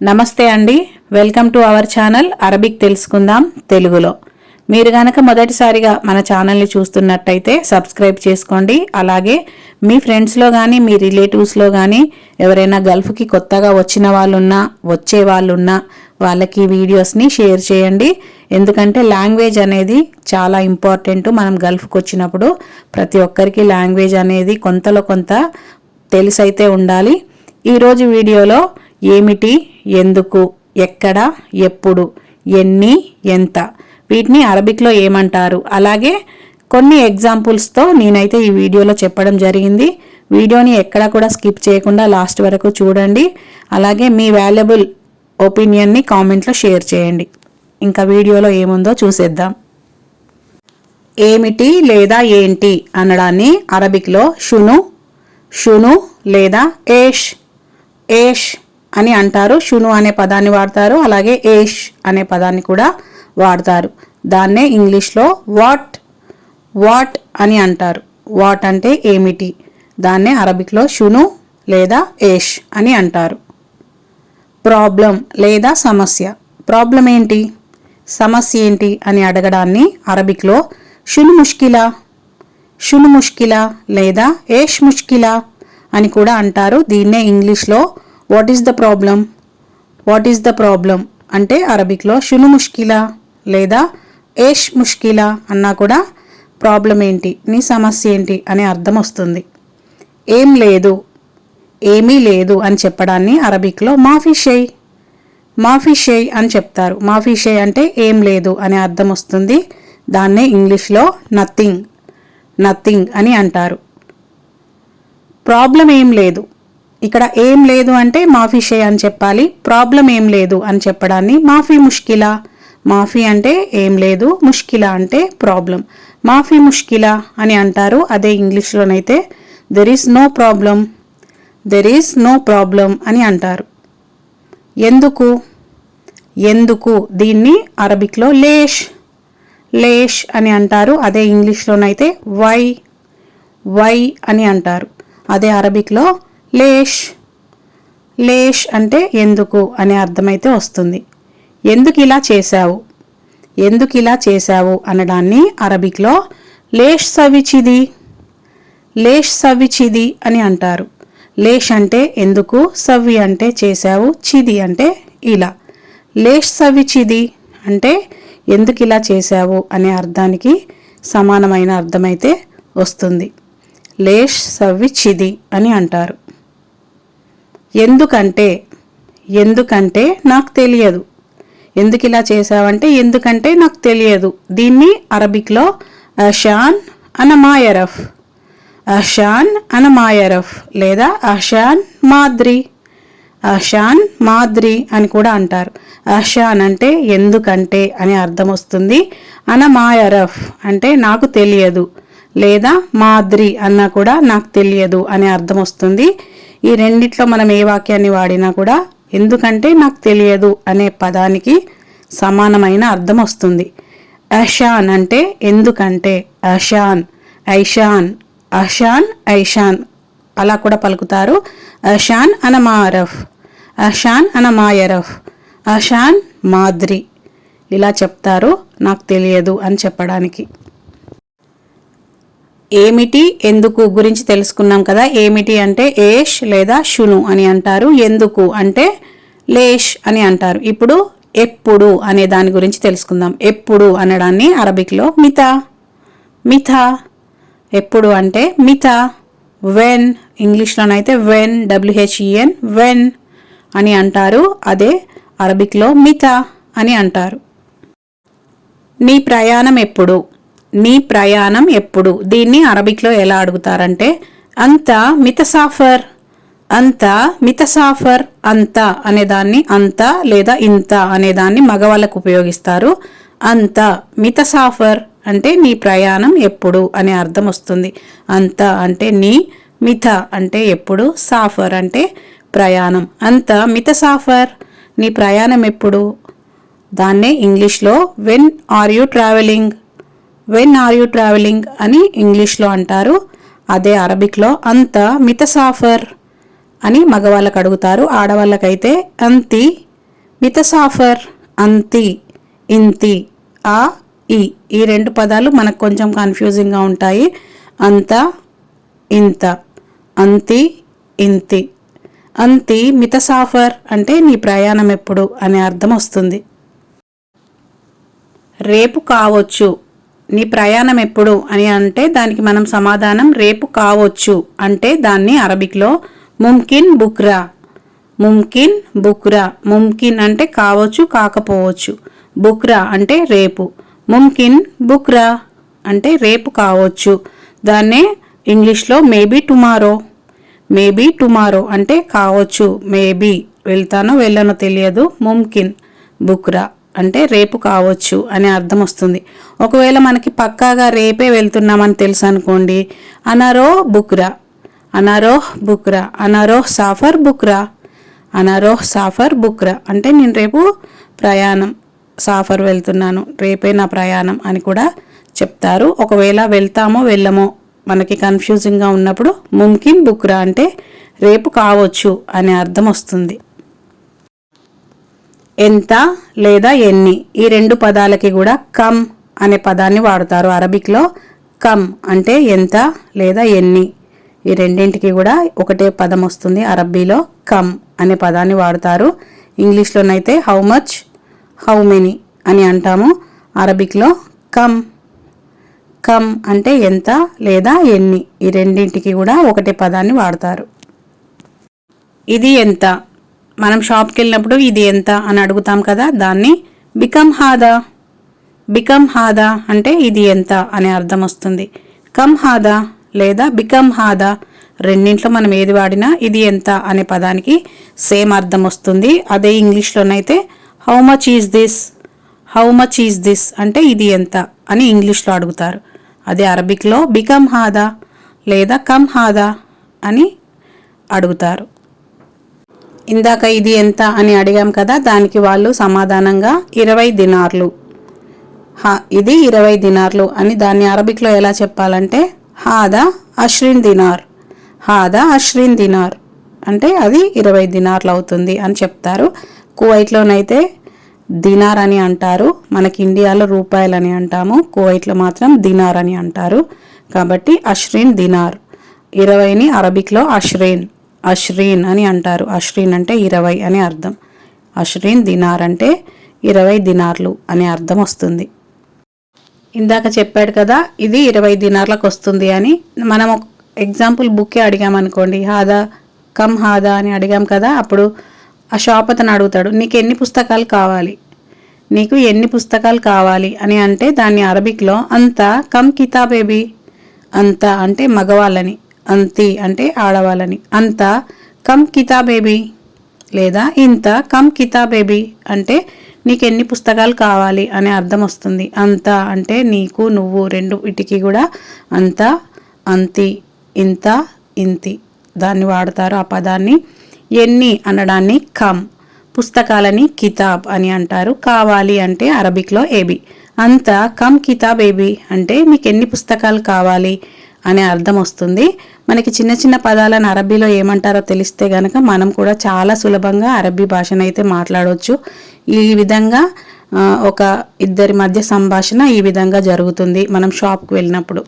నమస్తే అండి. Welcome to our channel Arabic తెలుసుకుందాం తెలుగులో. మీరు గనక మొదటిసారిగా మన ఛానల్ని చూస్తున్నట్టయితే సబ్స్క్రైబ్ చేసుకోండి. అలాగే మీ ఫ్రెండ్స్లో కానీ మీ రిలేటివ్స్లో కానీ ఎవరైనా గల్ఫ్కి కొత్తగా వచ్చిన వాళ్ళున్నా వచ్చే వాళ్ళున్నా వాళ్ళకి వీడియోస్ని షేర్ చేయండి. ఎందుకంటే లాంగ్వేజ్ అనేది చాలా ఇంపార్టెంట్ మనం గల్ఫ్కి వచ్చినప్పుడు. ప్రతి ఒక్కరికి లాంగ్వేజ్ అనేది కొంతలో కొంత తెలిసైతే ఉండాలి. ఈరోజు వీడియోలో ఏమిటి? ఎందుకు? ఎక్కడ? ఎప్పుడు? ఎన్ని? ఎంత? వీటిని అరబిక్లో ఏమంటారు? అలాగే కొన్ని ఎగ్జాంపుల్స్తో నేనైతే ఈ వీడియోలో చెప్పడం జరిగింది. వీడియోని ఎక్కడ కూడా స్కిప్ చేయకుండా లాస్ట్ వరకు చూడండి. అలాగే మీ వాల్యుబుల్ ఒపీనియన్ని కామెంట్లో షేర్ చేయండి. ఇంకా వీడియోలో ఏముందో చూసేద్దాం. ఏమిటి లేదా ఏంటి అనడాన్ని అరబిక్లో షును షును లేదా ఏష్. ఏష్ అని అంటారు. షును అనే పదాన్ని వాడతారు. అలాగే ఏష్ అనే పదాన్ని కూడా వాడతారు. దాన్నే ఇంగ్లీష్లో వాట్ వాట్ అని అంటారు. వాట్ అంటే ఏమిటి? దాన్నే అరబిక్లో షును లేదా ఏష్ అని అంటారు. ప్రాబ్లం లేదా సమస్య. ప్రాబ్లం ఏంటి? సమస్య ఏంటి అని అడగడాన్ని అరబిక్లో షును ముష్కిలా షును ముష్కిలా లేదా ఏష్ ముష్కిలా అని కూడా అంటారు. దీన్నే ఇంగ్లీష్లో what is the problem what is the problem అంటే అరబిక్లో షును ముష్కిలా లేదా ఏష్ ముష్కిలా అన్నా కూడా ప్రాబ్లం ఏంటి? నీ సమస్య ఏంటి? అనే అర్థం వస్తుంది. ఏం లేదు. ఏమీ లేదు అని చెప్పడాన్ని అరబిక్లో మాఫీ షేయ్. మాఫీ షేయ్ అని చెప్తారు. మాఫీ షేయ్ అంటే ఏం లేదు అనే అర్థం వస్తుంది. దాన్నే ఇంగ్లీష్లో నథింగ్ నథింగ్ అని అంటారు. ప్రాబ్లం ఏం లేదు. ఇక్కడ ఏం లేదు అంటే మాఫీ షే అని చెప్పాలి ప్రాబ్లం ఏం లేదు అని చెప్పడాన్ని మాఫీ ముష్కిలా. మాఫీ అంటే ఏం లేదు ముష్కిలా అంటే ప్రాబ్లం. మాఫీ ముష్కిలా అని అంటారు అదే ఇంగ్లీష్లోనైతే there is no problem there is no problem అని అంటారు. ఎందుకు? ఎందుకు? దీన్ని అరబిక్లో లేష్ లేష్ అని అంటారు అదే ఇంగ్లీష్లోనైతే వై వై అని అంటారు. అదే అరబిక్లో లేష్. లేష్ అంటే ఎందుకు అనే అర్థమైతే వస్తుంది. ఎందుకు ఇలా చేశావు? ఎందుకు ఇలా చేశావు అనడాన్ని అరబిక్లో లేష్ సవిచిది. లేష్ సవిచిది అని అంటారు. లేష్ అంటే ఎందుకు? సవ్వి అంటే చేశావు చిది అంటే ఇలా. లేష్ సవిచిది అంటే ఎందుకు ఇలా చేశావు అనే అర్థానికి సమానమైన అర్థమైతే వస్తుంది. లేష్ సవ్విచిది అని అంటారు. ఎందుకంటే ఎందుకంటే నాకు తెలియదు. ఎందుకు ఇలా చేసావంటే ఎందుకంటే నాకు తెలియదు. దీన్ని అరబిక్లో అషాన్ అనమాయరఫ్ అషాన్ అనమాయరఫ్ లేదా అషాన్ మాద్రి. అషాన్ మాద్రి అని కూడా అంటారు. అషాన్ అంటే ఎందుకంటే అని అర్థం వస్తుంది. అనమాయరఫ్ అంటే నాకు తెలియదు లేదా మాద్రి అన్నా కూడా నాకు తెలియదు అనే అర్థం వస్తుంది. ఈ రెండిట్లో మనం ఏ వాక్యాన్ని వాడినా కూడా ఎందుకంటే నాకు తెలియదు అనే పదానికి సమానమైన అర్థం వస్తుంది. అషాన్ అంటే ఎందుకంటే అషాన్ ఐషాన్ అషాన్ ఐషాన్ అలా కూడా పలుకుతారు. అషాన్ అనమారఫ్ అషాన్ అనమాయరఫ్ అషాన్ మాద్రి ఇలా చెప్తారు నాకు తెలియదు అని చెప్పడానికి. ఏమిటి ఎందుకు గురించి తెలుసుకున్నాం కదా. ఏమిటి అంటే ఏష్ లేదా షును అని అంటారు. ఎందుకు అంటే లేష్ అని అంటారు. ఇప్పుడు ఎప్పుడు అనే దాని గురించి తెలుసుకుందాం. ఎప్పుడు అనడాన్ని అరబిక్లో మిత. మిథ ఎప్పుడు అంటే మిత. When ఇంగ్లీష్లోనైతే when W H E N when అని అంటారు. అదే అరబిక్లో మిత అని అంటారు. నీ ప్రయాణం ఎప్పుడు? నీ ప్రయాణం ఎప్పుడు? దీన్ని అరబిక్లో ఎలా అడుగుతారంటే అంత మితసాఫర్ అంత మితసాఫర్ అంత అనేదాన్ని అంత లేదా ఇంత అనేదాన్ని మగవాళ్ళకు ఉపయోగిస్తారు. అంత మితసాఫర్ అంటే నీ ప్రయాణం ఎప్పుడు అనే అర్థం వస్తుంది. అంత అంటే నీ మిథ అంటే ఎప్పుడు? సాఫర్ అంటే ప్రయాణం. అంత మితసాఫర్ నీ ప్రయాణం ఎప్పుడు? దాన్నే ఇంగ్లీష్లో when are you travelling when are you travelling అని ఇంగ్లీష్లో అంటారు. అదే అరబిక్లో అంత మితసాఫర్ అని మగవాళ్ళకు అడుగుతారు. ఆడవాళ్ళకైతే అంతి మితసాఫర్ అంతి ఇంతి ఆ ఈ. ఈ రెండు పదాలు మనకు కొంచెం కన్ఫ్యూజింగ్గా ఉంటాయి. అంత ఇంత అంతి ఇంతి. అంతి మితసాఫర్ అంటే నీ ప్రయాణం ఎప్పుడు అనే అర్థం వస్తుంది. రేపు కావచ్చు. నీ ప్రయాణం ఎప్పుడు అని అంటే దానికి మనం సమాధానం రేపు కావచ్చు అంటే దాన్ని అరబిక్లో ముమ్కిన్ బుక్రా. ముమ్కిన్ బుక్రా. ముమ్కిన్ అంటే కావచ్చు కాకపోవచ్చు. బుక్రా అంటే రేపు. ముమ్కిన్ బుక్రా అంటే రేపు కావచ్చు. దాన్నే ఇంగ్లీష్లో మేబీ టుమారో. మేబీ టుమారో అంటే కావచ్చు. మేబీ. వెళ్తానో వెళ్ళనో తెలియదు. ముమ్కిన్ బుక్రా. అంటే రేపు కావచ్చు అనే అర్థం వస్తుంది. ఒకవేళ మనకి పక్కాగా రేపే వెళ్తున్నామని తెలుసు అనుకోండి అనారో బుక్రా అనారోహ్ బుక్రా అనారోహ్ సాఫర్ బుక్రా అనారోహ్ సాఫర్ బుక్రా అంటే నేను రేపు ప్రయాణం సాఫర్ వెళ్తున్నాను రేపే నా ప్రయాణం అని కూడా చెప్తారు. ఒకవేళ వెళ్తామో వెళ్ళమో మనకి కన్ఫ్యూజింగ్గా ఉన్నప్పుడు ముమ్కిన్ బుక్రా అంటే రేపు కావచ్చు అనే అర్థం వస్తుంది. ఎంత లేదా ఎన్ని? ఈ రెండు పదాలకి కూడా కమ్ అనే పదాన్ని వాడతారు. అరబిక్లో కమ్ అంటే ఎంత లేదా ఎన్ని? ఈ రెండింటికి కూడా ఒకటే పదం వస్తుంది. అరబ్బీలో కమ్ అనే పదాన్ని వాడతారు. ఇంగ్లీష్లోనైతే హౌ మచ్ హౌ మెనీ అని అంటాము. అరబిక్లో కమ్. కమ్ అంటే ఎంత లేదా ఎన్ని? ఈ రెండింటికి కూడా ఒకటే పదాన్ని వాడతారు. ఇది ఎంత? మనం షాప్కి వెళ్ళినప్పుడు ఇది ఎంత అని అడుగుతాం కదా దాన్ని బికమ్ హాదా. బికమ్ హాదా అంటే ఇది ఎంత అనే అర్థం వస్తుంది. కమ్ హాదా లేదా బికమ్ హాదా రెండింట్లో మనం ఏది వాడినా ఇది ఎంత అనే పదానికి సేమ్ అర్థం వస్తుంది. అదే ఇంగ్లీష్లోనైతే how much is this? How much is this అంటే ఇది ఎంత అని ఇంగ్లీష్లో అడుగుతారు. అదే అరబిక్లో బికమ్ హాదా లేదా కమ్ హాదా అని అడుగుతారు. ఇందాక ఇది ఎంత అని అడిగాం కదా దానికి వాళ్ళు సమాధానంగా ఇరవై దినార్లు. హా ఇది ఇరవై దినార్లు అని దాన్ని అరబిక్లో ఎలా చెప్పాలంటే హాదా అశ్రిన్ దినార్. హాదా అశ్రిన్ దినార్. అంటే అది ఇరవై దినార్లు అవుతుంది అని చెప్తారు. కువైట్లోనైతే దినార్ అని అంటారు. మనకి ఇండియాలో రూపాయలు అని అంటాము. కువైట్లో మాత్రం దినార్ అని అంటారు. కాబట్టి అశ్రీన్ దినార్. ఇరవైని అరబిక్లో అశ్రీన్ అష్రీన్ అని అంటారు. అష్రీన్ అంటే ఇరవై అని అర్థం. అష్రీన్ దినార్ అంటే ఇరవై దినార్లు అనే అర్థం వస్తుంది. ఇందాక చెప్పాడు కదా ఇది ఇరవై దినార్లకు వస్తుంది అని. మనం ఎగ్జాంపుల్ బుక్కే అడిగామనుకోండి హాదా కమ్ హాదా అని అడిగాం కదా అప్పుడు ఆ షాప్ అతను అడుగుతాడు నీకు ఎన్ని పుస్తకాలు కావాలి? నీకు ఎన్ని పుస్తకాలు కావాలి? అని అంటే దాన్ని అరబిక్లో అంత కమ్ కితాబేబీ అంత అంటే మగవాళ్ళని. అంతి అంటే ఆడవాళ్ళని. అంత కమ్ కితాబేబీ లేదా ఇంత కమ్ కితాబేబీ అంటే నీకు ఎన్ని పుస్తకాలు కావాలి అనే అర్థం వస్తుంది. అంత అంటే నీకు నువ్వు రెండు ఇటికి కూడా అంత అంతి ఇంత ఇంతి దాన్ని వాడతారు. ఆ పదాన్ని ఎన్ని అనడాన్ని కమ్. పుస్తకాలని కితాబ్ అని అంటారు. కావాలి అంటే అరబిక్లో ఏబి. అంత కమ్ కితాబ్ ఏబి అంటే మీకు ఎన్ని పుస్తకాలు కావాలి అనే అర్థం వస్తుంది. మనకి చిన్న చిన్న పదాలను అరబీలో ఏమంటారో తెలిస్తే గనక మనం కూడా చాలా సులభంగా అరబీ భాషను అయితే మాట్లాడవచ్చు ఈ విధంగా ఒక ఇద్దరి మధ్య సంభాషణ ఈ విధంగా జరుగుతుంది మనం షాప్కి వెళ్ళినప్పుడు.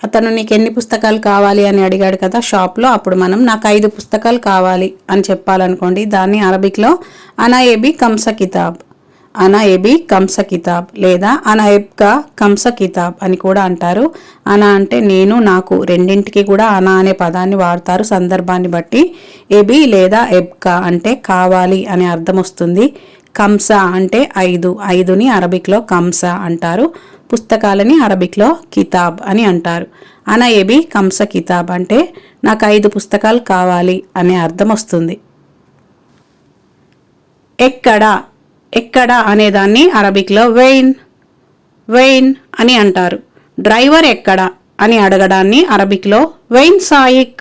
అతను నీకు ఎన్ని పుస్తకాలు కావాలి అని అడిగాడు కదా షాప్లో అప్పుడు మనం నాకు ఐదు పుస్తకాలు కావాలి అని చెప్పాలనుకోండి. దాన్ని అరబిక్లో అనా ఏబి కంస కితాబ్. అనాయబి కంస కితాబ్ లేదా అనాయబ్గా కంస కితాబ్ అని కూడా అంటారు. అనా అంటే నేను నాకు రెండింటికి కూడా అనా అనే పదాన్ని వాడతారు. సందర్భాన్ని బట్టి ఎబి లేదా ఎబ్కా అంటే కావాలి అనే అర్థం వస్తుంది. కంస అంటే ఐదు ఐదుని అరబిక్లో కంస అంటారు. పుస్తకాలని అరబిక్లో కితాబ్ అని అంటారు. అన ఎబి కంస కితాబ్ అంటే నాకు ఐదు పుస్తకాలు కావాలి అనే అర్థం వస్తుంది. ఎక్కడ ఎక్కడ అనేదాన్ని అరబిక్లో వెయిన్ వెయిన్ అని అంటారు. డ్రైవర్ ఎక్కడ అని అడగడాన్ని అరబిక్లో వెయిన్ సాయిక్.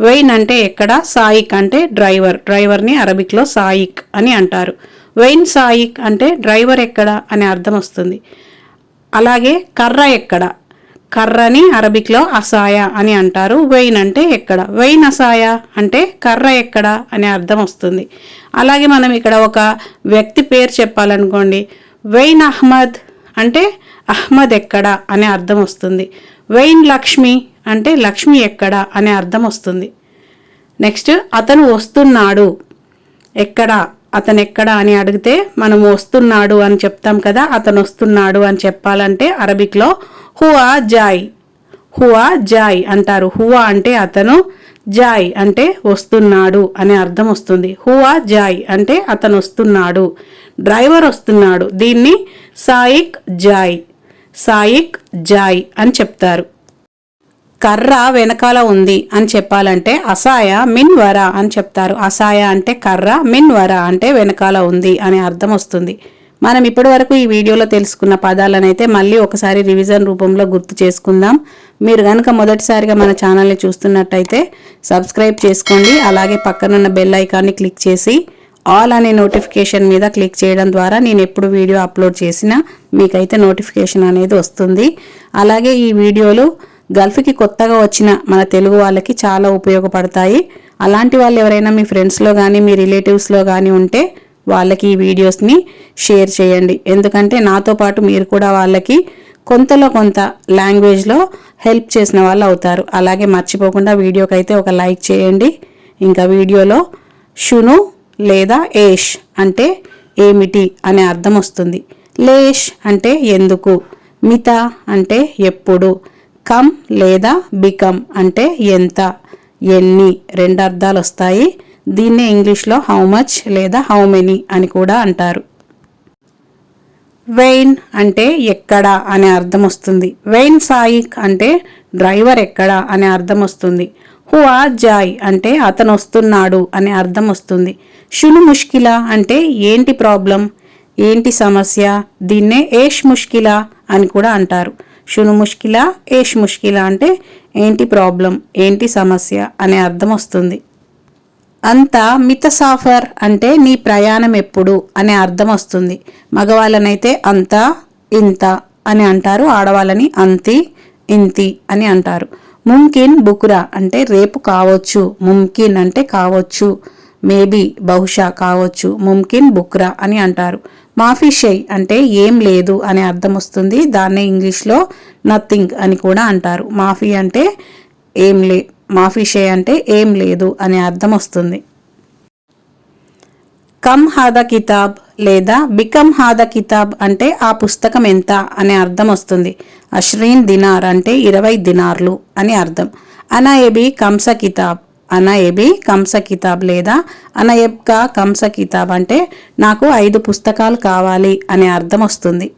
వెయిన్ అంటే ఎక్కడ? సాయిక్ అంటే డ్రైవర్. డ్రైవర్ని అరబిక్లో సాయిక్ అని అంటారు. వెయిన్ సాయిక్ అంటే డ్రైవర్ ఎక్కడ అనే అర్థం వస్తుంది. అలాగే కర్ర ఎక్కడ? కర్రని అరబిక్లో అసాయ అని అంటారు. వెయిన్ అంటే ఎక్కడ? వెయిన్ అసాయ అంటే కర్ర ఎక్కడ అనే అర్థం వస్తుంది. అలాగే మనం ఇక్కడ ఒక వ్యక్తి పేరు చెప్పాలనుకోండి. వెయిన్ అహ్మద్ అంటే అహ్మద్ ఎక్కడ అనే అర్థం వస్తుంది. వెయిన్ లక్ష్మి అంటే లక్ష్మి ఎక్కడ అనే అర్థం వస్తుంది. నెక్స్ట్ అతను వస్తున్నాడు. ఎక్కడ? అతను ఎక్కడ అని అడిగితే మనం వస్తున్నాడు అని చెప్తాం కదా అతను వస్తున్నాడు అని చెప్పాలంటే అరబిక్లో హువా జాయ్. హువా జాయ్ అంటారు. హువా అంటే అతను జాయ్ అంటే వస్తున్నాడు అనే అర్థం వస్తుంది. హువా జాయ్ అంటే అతను వస్తున్నాడు. డ్రైవర్ వస్తున్నాడు. దీన్ని సాయిక్ జాయ్ సాయిక్ జాయ్ అని చెప్తారు. కర్ర వెనకాల ఉంది అని చెప్పాలంటే అసాయ మిన్ వర అని చెప్తారు. అసాయ అంటే కర్ర మిన్ వర అంటే వెనకాల ఉంది అనే అర్థం వస్తుంది. మనం ఇప్పటి వరకు ఈ వీడియోలో తెలుసుకున్న పదాలనైతే మళ్ళీ ఒకసారి రివిజన్ రూపంలో గుర్తు చేసుకుందాం. మీరు కనుక మొదటిసారిగా మన ఛానల్ని చూస్తున్నట్టయితే సబ్స్క్రైబ్ చేసుకోండి. అలాగే పక్కనున్న బెల్ ఐకాన్ని క్లిక్ చేసి ఆల్ అనే నోటిఫికేషన్ మీద క్లిక్ చేయడం ద్వారా నేను ఎప్పుడు వీడియో అప్లోడ్ చేసినా మీకైతే నోటిఫికేషన్ అనేది వస్తుంది. అలాగే ఈ వీడియోలు గల్ఫ్కి కొత్తగా వచ్చిన మన తెలుగు వాళ్ళకి చాలా ఉపయోగపడతాయి. అలాంటి వాళ్ళు ఎవరైనా మీ ఫ్రెండ్స్లో కానీ మీ రిలేటివ్స్లో కానీ ఉంటే వాళ్ళకి ఈ వీడియోస్ని షేర్ చేయండి. ఎందుకంటే నాతో పాటు మీరు కూడా వాళ్ళకి కొంతలో కొంత లాంగ్వేజ్లో హెల్ప్ చేసిన వాళ్ళు అవుతారు. అలాగే మర్చిపోకుండా వీడియోకి అయితే ఒక లైక్ చేయండి. ఇంకా వీడియోలో షును లేదా ఏష్ అంటే ఏమిటి అనే అర్థం వస్తుంది. లేష్ అంటే ఎందుకు? మిత అంటే ఎప్పుడు? కమ్ లేదా బికమ్ అంటే ఎంత? ఎన్ని? రెండు అర్థాలు వస్తాయి. దీన్నే ఇంగ్లీష్లో హౌ మచ్ లేదా హౌ మెనీ అని కూడా అంటారు. వెయిన్ అంటే ఎక్కడ అనే అర్థం వస్తుంది. వెయిన్ సాయిక్ అంటే డ్రైవర్ ఎక్కడ అనే అర్థం వస్తుంది. హువా జాయ్ అంటే అతను వస్తున్నాడు అనే అర్థం వస్తుంది. షును ముష్కిల అంటే ఏంటి ప్రాబ్లం ఏంటి సమస్య? దీన్నే ఏష్ ముష్కిల అని కూడా అంటారు. షును ముష్కిల ఏష్ ముష్కిల అంటే ఏంటి ప్రాబ్లం ఏంటి సమస్య? అనే అర్థం వస్తుంది. అంతా మిత సాఫర్ అంటే నీ ప్రయాణం ఎప్పుడు అనే అర్థం వస్తుంది. మగవాళ్ళనైతే అంత ఇంత అని అంటారు ఆడవాళ్ళని అంతి ఇంతి అని అంటారు. ముమ్కిన్ బుకురా అంటే రేపు కావచ్చు ముమ్కిన్ అంటే కావచ్చు మేబీ బహుశా కావచ్చు ముమ్కిన్ బుక్రా అని అంటారు. మాఫీ షై అంటే ఏం లేదు అనే అర్థం వస్తుంది. దాన్నే ఇంగ్లీష్లో నథింగ్ అని కూడా అంటారు. మాఫీ అంటే ఏం లే మాఫీషే అంటే ఏం లేదు అనే అర్థం వస్తుంది. కమ్ హాద కితాబ్ లేదా బికమ్ హాద కితాబ్ అంటే ఆ పుస్తకం ఎంత అనే అర్థం వస్తుంది. అశ్రీన్ దినార్ అంటే ఇరవై దినార్లు అని అర్థం. ఎబి కంస కితాబ్. అనయబి కంస కితాబ్ లేదా అనయబ్కా కంస కితాబ్ అంటే నాకు ఐదు పుస్తకాలు కావాలి అనే అర్థం వస్తుంది.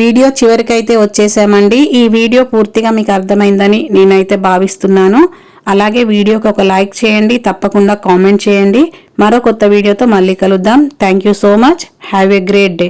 వీడియో చివరికైతే వచ్చేసామండి. ఈ వీడియో పూర్తిగా మీకు అర్థమైందని నేనైతే భావిస్తున్నాను. అలాగే వీడియోకి ఒక లైక్ చేయండి తప్పకుండా కామెంట్ చేయండి. మరో కొత్త వీడియోతో మళ్ళీ కలుద్దాం. Thank you so much have a great day